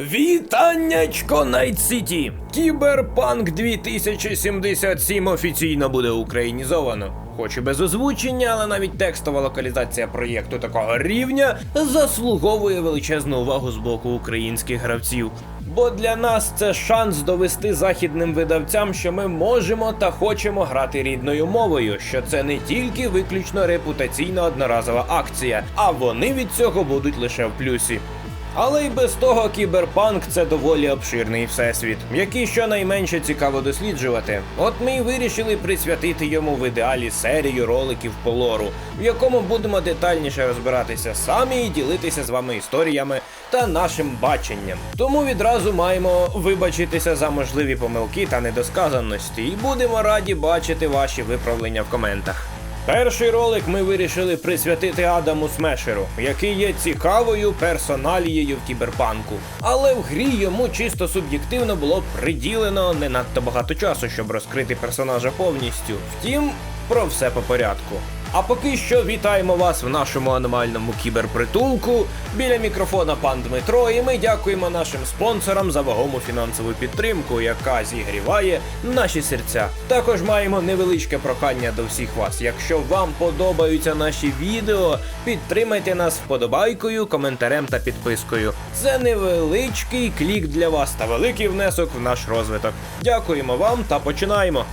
Вітаннячко Найт Сіті! Кіберпанк 2077 офіційно буде українізовано. Хоч і без озвучення, але навіть текстова локалізація проєкту такого рівня заслуговує величезну увагу з боку українських гравців. Бо для нас це шанс довести західним видавцям, що ми можемо та хочемо грати рідною мовою, що це не тільки виключно репутаційна одноразова акція, а вони від цього будуть лише в плюсі. Але й без того кіберпанк це доволі обширний всесвіт, який щонайменше цікаво досліджувати. От ми й вирішили присвятити йому в ідеалі серію роликів по лору, в якому будемо детальніше розбиратися самі і ділитися з вами історіями та нашим баченням. Тому відразу маємо вибачитися за можливі помилки та недосказаності, і будемо раді бачити ваші виправлення в коментах. Перший ролик ми вирішили присвятити Адаму Смешеру, який є цікавою персоналією в кіберпанку. Але в грі йому чисто суб'єктивно було приділено не надто багато часу, щоб розкрити персонажа повністю. Втім, про все по порядку. А поки що вітаємо вас в нашому аномальному кіберпритулку. Біля мікрофона пан Дмитро, і ми дякуємо нашим спонсорам за вагому фінансову підтримку, яка зігріває наші серця. Також маємо невеличке прохання до всіх вас. Якщо вам подобаються наші відео, підтримайте нас вподобайкою, коментарем та підпискою. Це невеличкий клік для вас та великий внесок в наш розвиток. Дякуємо вам та починаємо.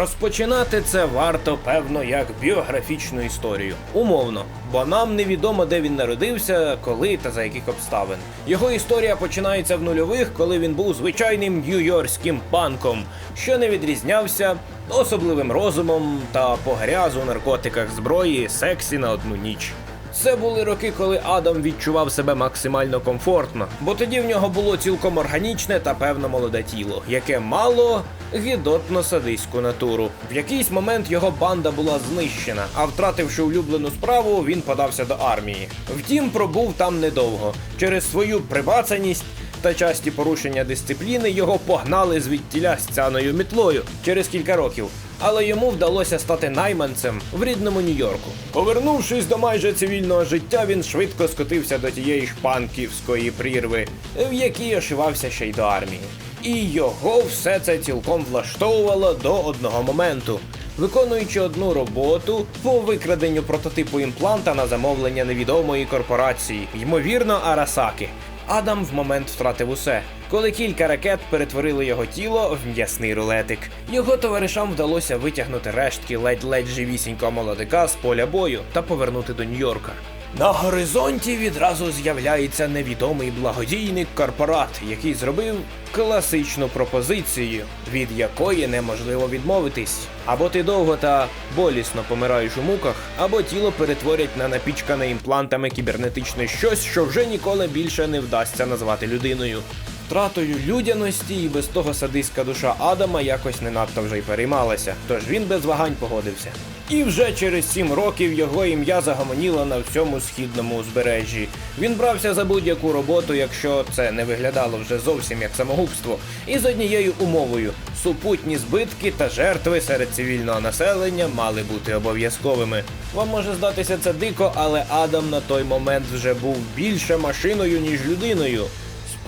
Розпочинати це варто, певно, як біографічну історію. Умовно, бо нам невідомо, де він народився, коли та за яких обставин. Його історія починається в нульових, коли він був звичайним нью-йоркським панком, що не відрізнявся особливим розумом та погряз у наркотиках зброї, сексі на одну ніч. Це були роки, коли Адам відчував себе максимально комфортно, бо тоді в нього було цілком органічне та певно молоде тіло, яке мало гідотно садиську натуру. В якийсь момент його банда була знищена, а втративши улюблену справу, він подався до армії. Втім, пробув там недовго через свою прибацаність. Та часті порушення дисципліни його погнали звідтіля з цяною мітлою через кілька років але йому вдалося стати найманцем в рідному Нью-Йорку. Повернувшись до майже цивільного життя, він швидко скотився до тієї ж панківської прірви, в якій ошивався ще й до армії. І його все це цілком влаштовувало до одного моменту. Виконуючи одну роботу по викраденню прототипу імпланта на замовлення невідомої корпорації, ймовірно, Арасаки. Адам в момент втратив усе, коли кілька ракет перетворили його тіло в м'ясний рулетик. Його товаришам вдалося витягнути рештки ледь-ледь живісінького молодика з поля бою та повернути до Нью-Йорка. На горизонті відразу з'являється невідомий благодійник корпорат, який зробив класичну пропозицію, від якої неможливо відмовитись. Або ти довго та болісно помираєш у муках, або тіло перетворять на напічкане імплантами кібернетичне щось, що вже ніколи більше не вдасться назвати людиною. Втратою людяності і без того садистська душа Адама якось не надто вже й переймалася, тож він без вагань погодився. І вже через сім років його ім'я загомоніло на всьому східному узбережжі. Він брався за будь-яку роботу, якщо це не виглядало вже зовсім як самогубство, і з однією умовою супутні збитки та жертви серед цивільного населення мали бути обов'язковими. Вам може здатися це дико, але Адам на той момент вже був більше машиною, ніж людиною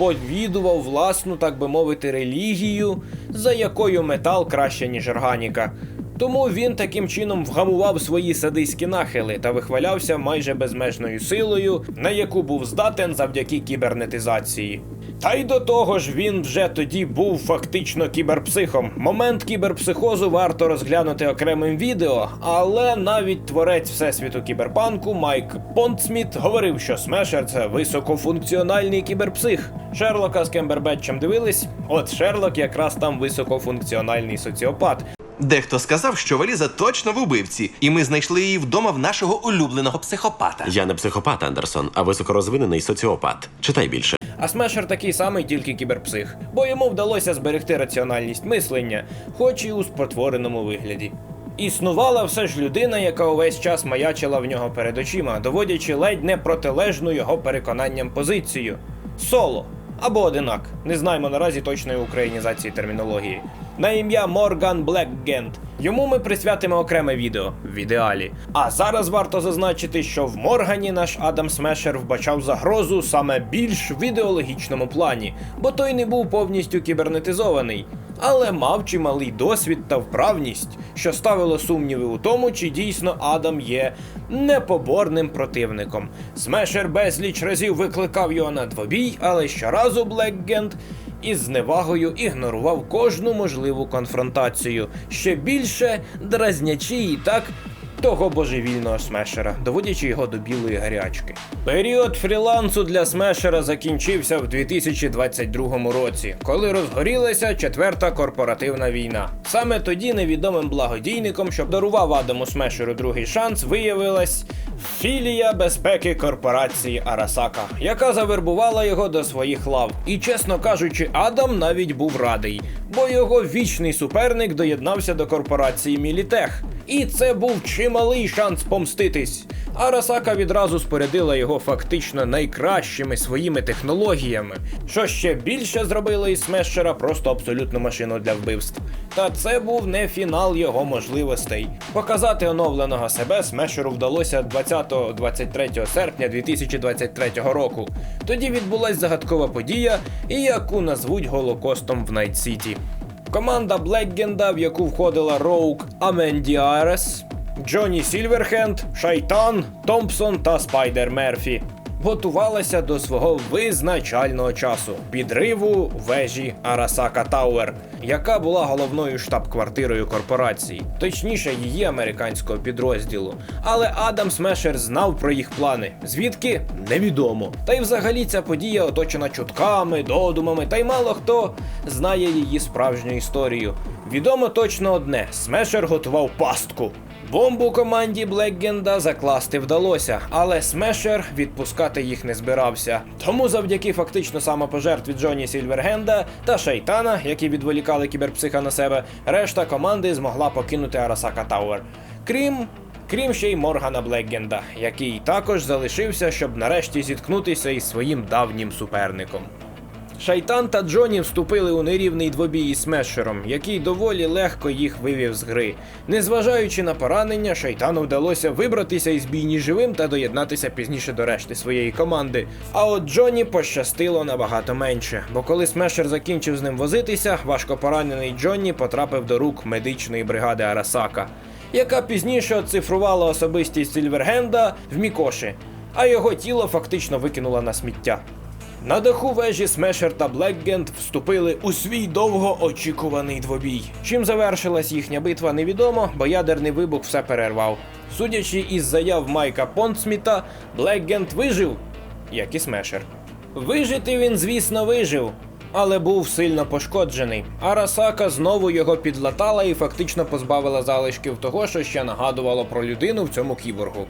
сповідував власну, так би мовити, релігію, за якою метал краще, ніж органіка. Тому він таким чином вгамував свої садиські нахили та вихвалявся майже безмежною силою, на яку був здатен завдяки кібернетизації. Та й до того ж він вже тоді був фактично кіберпсихом. Момент кіберпсихозу варто розглянути окремим відео, але навіть творець всесвіту кіберпанку Майк Понтсміт говорив, що Смешер це високофункціональний кіберпсих. Шерлока з Кембербетчем дивились? От Шерлок якраз там високофункціональний соціопат. Дехто сказав, що Валіза точно в убивці, і ми знайшли її вдома в нашого улюбленого психопата. Я не психопат, Андерсон, а високорозвинений соціопат. Читай більше. А Смешер такий самий, тільки кіберпсих, бо йому вдалося зберегти раціональність мислення, хоч і у спотвореному вигляді. Існувала все ж людина, яка увесь час маячила в нього перед очима, доводячи ледь не протилежну його переконанням позицію соло або одинак. Не знаємо наразі точної українізації термінології. на ім'я Морган Блекгент. Йому ми присвятимо окреме відео в ідеалі. А зараз варто зазначити, що в Моргані наш Адам Смешер вбачав загрозу саме більш в ідеологічному плані, бо той не був повністю кібернетизований, але мав чималий досвід та вправність, що ставило сумніви у тому, чи дійсно Адам є непоборним противником. Смешер безліч разів викликав його на двобій, але щоразу Блекгенд із зневагою ігнорував кожну можливу конфронтацію, ще більше дразнячи і так того божевільного смешера, доводячи його до білої гарячки. Період фрілансу для смешера закінчився в 2022 році, коли розгорілася четверта корпоративна війна. Саме тоді невідомим благодійником, що дарував Адаму Смешеру другий шанс, виявилась філія безпеки корпорації Арасака, яка завербувала його до своїх лав. І чесно кажучи, Адам навіть був радий, бо його вічний суперник доєднався до корпорації Мілітех. І це був чималий шанс помститись. Арасака відразу спорядила його фактично найкращими своїми технологіями, що ще більше зробило із Смешера просто абсолютну машину для вбивств. Та це був не фінал його можливостей. Показати оновленого себе Смешеру вдалося 20-23 серпня 2023 року. Тоді відбулась загадкова подія, яку назвуть Голокостом в Найт Сіті. Команда Блекгенда, в яку входила Роук Амендіарес, Джонні Сільверхенд, Шайтан, Томпсон та Спайдер Мерфі. Готувалася до свого визначального часу підриву вежі Арасака Тауер, яка була головною штаб-квартирою корпорації, точніше її американського підрозділу. Але Адам Смешер знав про їх плани. Звідки невідомо. Та й взагалі ця подія оточена чутками, додумами, та й мало хто знає її справжню історію. Відомо точно одне: Смешер готував пастку. Бомбу команді Блекгенда закласти вдалося, але Смешер відпускати їх не збирався. Тому завдяки фактично самопожертві Джоні Сільвергенда та Шайтана, які відволікали кіберпсиха на себе, решта команди змогла покинути Арасака Тауер. Крім. Крім ще й Моргана Блекгенда, який також залишився, щоб нарешті зіткнутися із своїм давнім суперником. Шайтан та Джоні вступили у нерівний двобій із Смешером, який доволі легко їх вивів з гри. Незважаючи на поранення, Шайтану вдалося вибратися із бійні живим та доєднатися пізніше до решти своєї команди. А от Джоні пощастило набагато менше, бо коли Смешер закінчив з ним возитися, важко поранений Джонні потрапив до рук медичної бригади Арасака, яка пізніше оцифрувала особистість Сільвергенда в Мікоші, а його тіло фактично викинула на сміття. На даху вежі Смешер та Блекгенд вступили у свій довгоочікуваний двобій. Чим завершилась їхня битва, невідомо, бо ядерний вибух все перервав. Судячи із заяв Майка Понтсміта, Блекгенд вижив, як і Смешер. Вижити він, звісно, вижив, але був сильно пошкоджений. Арасака знову його підлатала і фактично позбавила залишків того, що ще нагадувало про людину в цьому кіборгу.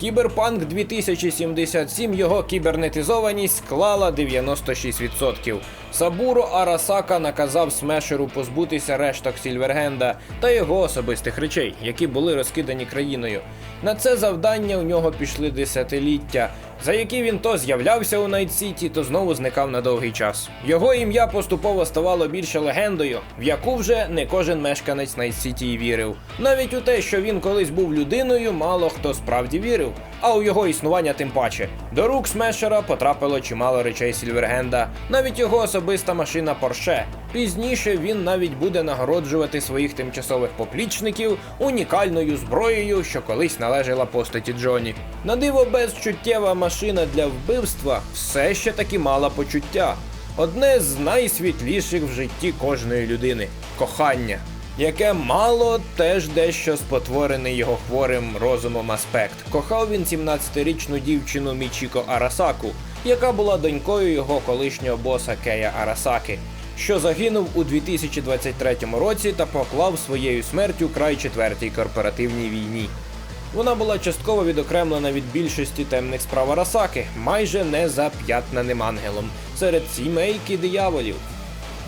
Кіберпанк 2077 його кібернетизованість склала 96%. Сабуро Арасака наказав Смешеру позбутися решток Сільвергенда та його особистих речей, які були розкидані країною. На це завдання у нього пішли десятиліття, за які він то з'являвся у Найт Сіті, то знову зникав на довгий час. Його ім'я поступово ставало більше легендою, в яку вже не кожен мешканець Найт Сіті і вірив. Навіть у те, що він колись був людиною, мало хто справді вірив. А у його існування тим паче. До рук Смешера потрапило чимало речей Сільвергенда, навіть його особиста машина Порше. Пізніше він навіть буде нагороджувати своїх тимчасових поплічників унікальною зброєю, що колись належала постаті Джоні. На диво безчуттєва машина для вбивства все ще таки мала почуття. Одне з найсвітліших в житті кожної людини кохання яке мало теж дещо спотворений його хворим розумом аспект. Кохав він 17-річну дівчину Мічіко Арасаку, яка була донькою його колишнього боса Кея Арасаки, що загинув у 2023 році та поклав своєю смертю край четвертій корпоративній війні. Вона була частково відокремлена від більшості темних справ Арасаки, майже не зап'ятнаним ангелом серед сімейки дияволів.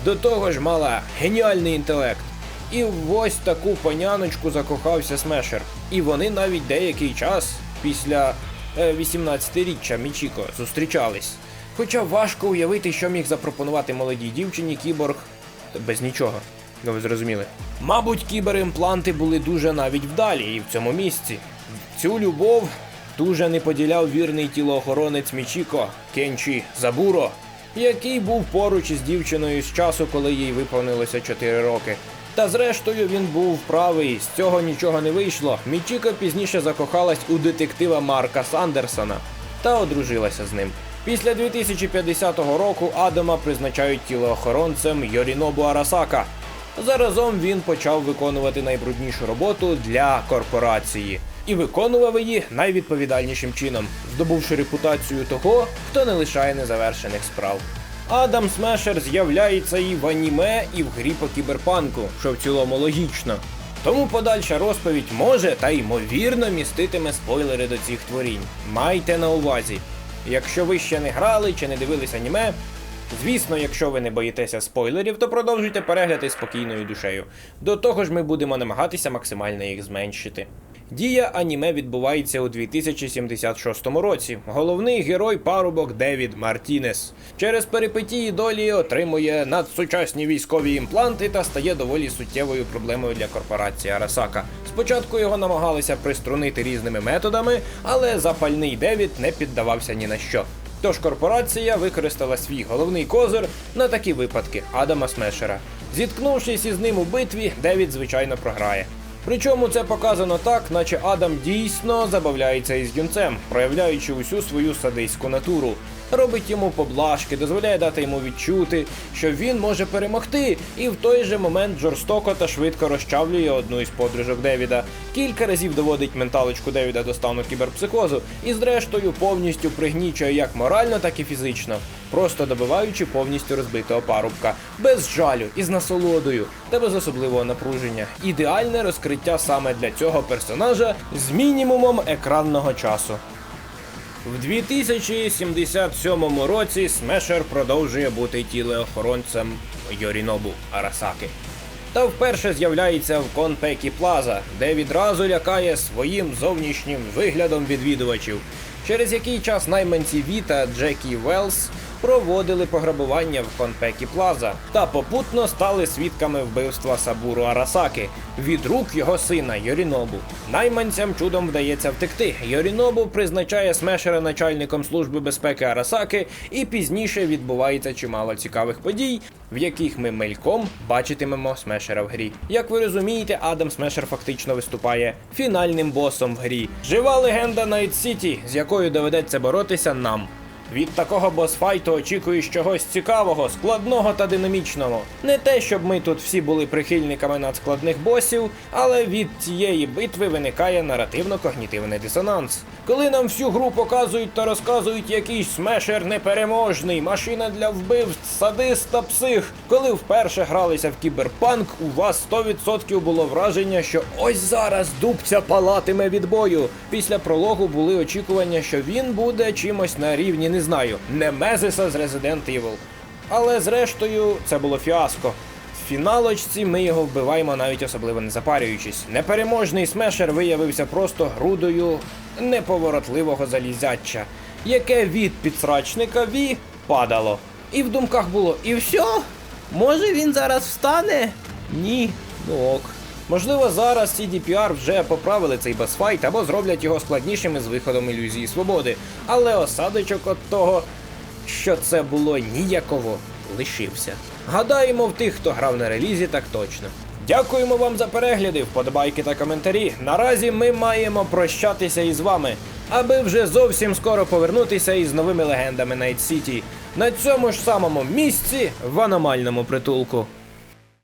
До того ж мала геніальний інтелект. І в ось таку паняночку закохався Смешер. І вони навіть деякий час після е, 18-річчя Мічіко зустрічались. Хоча важко уявити, що міг запропонувати молодій дівчині кіборг без нічого. Ну, ви зрозуміли. Мабуть, кіберимпланти були дуже навіть вдалі і в цьому місці. Цю любов дуже не поділяв вірний тілоохоронець Мічіко Кенчі Забуро, який був поруч із дівчиною з часу, коли їй виповнилося 4 роки. Та зрештою він був правий, з цього нічого не вийшло. Мічіко пізніше закохалась у детектива Марка Сандерсона та одружилася з ним. Після 2050 року Адама призначають тілоохоронцем Йорінобу Арасака. Заразом він почав виконувати найбруднішу роботу для корпорації і виконував її найвідповідальнішим чином, здобувши репутацію того, хто не лишає незавершених справ. Адам Смешер з'являється і в аніме, і в грі по кіберпанку, що в цілому логічно. Тому подальша розповідь може та ймовірно міститиме спойлери до цих творінь. Майте на увазі. Якщо ви ще не грали чи не дивились аніме, Звісно, якщо ви не боїтеся спойлерів, то продовжуйте перегляд із спокійною душею. До того ж, ми будемо намагатися максимально їх зменшити. Дія аніме відбувається у 2076 році. Головний герой парубок Девід Мартінес. Через перипетії долі отримує надсучасні військові імпланти та стає доволі суттєвою проблемою для корпорації Арасака. Спочатку його намагалися приструнити різними методами, але запальний Девід не піддавався ні на що. Тож корпорація використала свій головний козир на такі випадки Адама Смешера. Зіткнувшись із ним у битві, Девід звичайно програє. Причому це показано так, наче Адам дійсно забавляється із юнцем, проявляючи усю свою садиську натуру. Робить йому поблажки, дозволяє дати йому відчути, що він може перемогти, і в той же момент жорстоко та швидко розчавлює одну із подружок Девіда. Кілька разів доводить менталочку Девіда до стану кіберпсихозу і, зрештою, повністю пригнічує як морально, так і фізично, просто добиваючи повністю розбитого парубка, без жалю і з насолодою та без особливого напруження. Ідеальне розкриття саме для цього персонажа з мінімумом екранного часу. В 2077 році Смешер продовжує бути тілеохоронцем Йорінобу Арасаки. Та вперше з'являється в Конпекі Плаза, де відразу лякає своїм зовнішнім виглядом відвідувачів. Через який час найманці Віта Джекі Велс проводили пограбування в Конпекі Плаза та попутно стали свідками вбивства Сабуру Арасаки від рук його сина Йорінобу. Найманцям чудом вдається втекти. Йорінобу призначає Смешера начальником служби безпеки Арасаки, і пізніше відбувається чимало цікавих подій, в яких ми мельком бачитимемо Смешера в грі. Як ви розумієте, Адам Смешер фактично виступає фінальним босом в грі. Жива легенда Найт Сіті, з якою доведеться боротися нам. Від такого босфайту очікуєш чогось цікавого, складного та динамічного. Не те, щоб ми тут всі були прихильниками надскладних босів, але від цієї битви виникає наративно-когнітивний дисонанс. Коли нам всю гру показують та розказують якийсь смешер непереможний, машина для вбивств, садист та псих. Коли вперше гралися в кіберпанк, у вас 100% було враження, що ось зараз дубця палатиме від бою. Після прологу були очікування, що він буде чимось на рівні, не знаю, Немезиса з Resident Evil. Але зрештою це було фіаско. Фіналочці ми його вбиваємо навіть особливо не запарюючись. Непереможний смешер виявився просто грудою неповоротливого залізяча, яке від підсрачника Ві падало. І в думках було: і все? Може він зараз встане? Ні, ну ок. Можливо, зараз CDPR вже поправили цей басфайт або зроблять його складнішим із виходом ілюзії свободи. Але осадочок от того, що це було ніяково, лишився. Гадаємо в тих, хто грав на релізі, так точно. Дякуємо вам за перегляди, вподобайки та коментарі. Наразі ми маємо прощатися із вами, аби вже зовсім скоро повернутися із новими легендами Найт Сіті на цьому ж самому місці в аномальному притулку.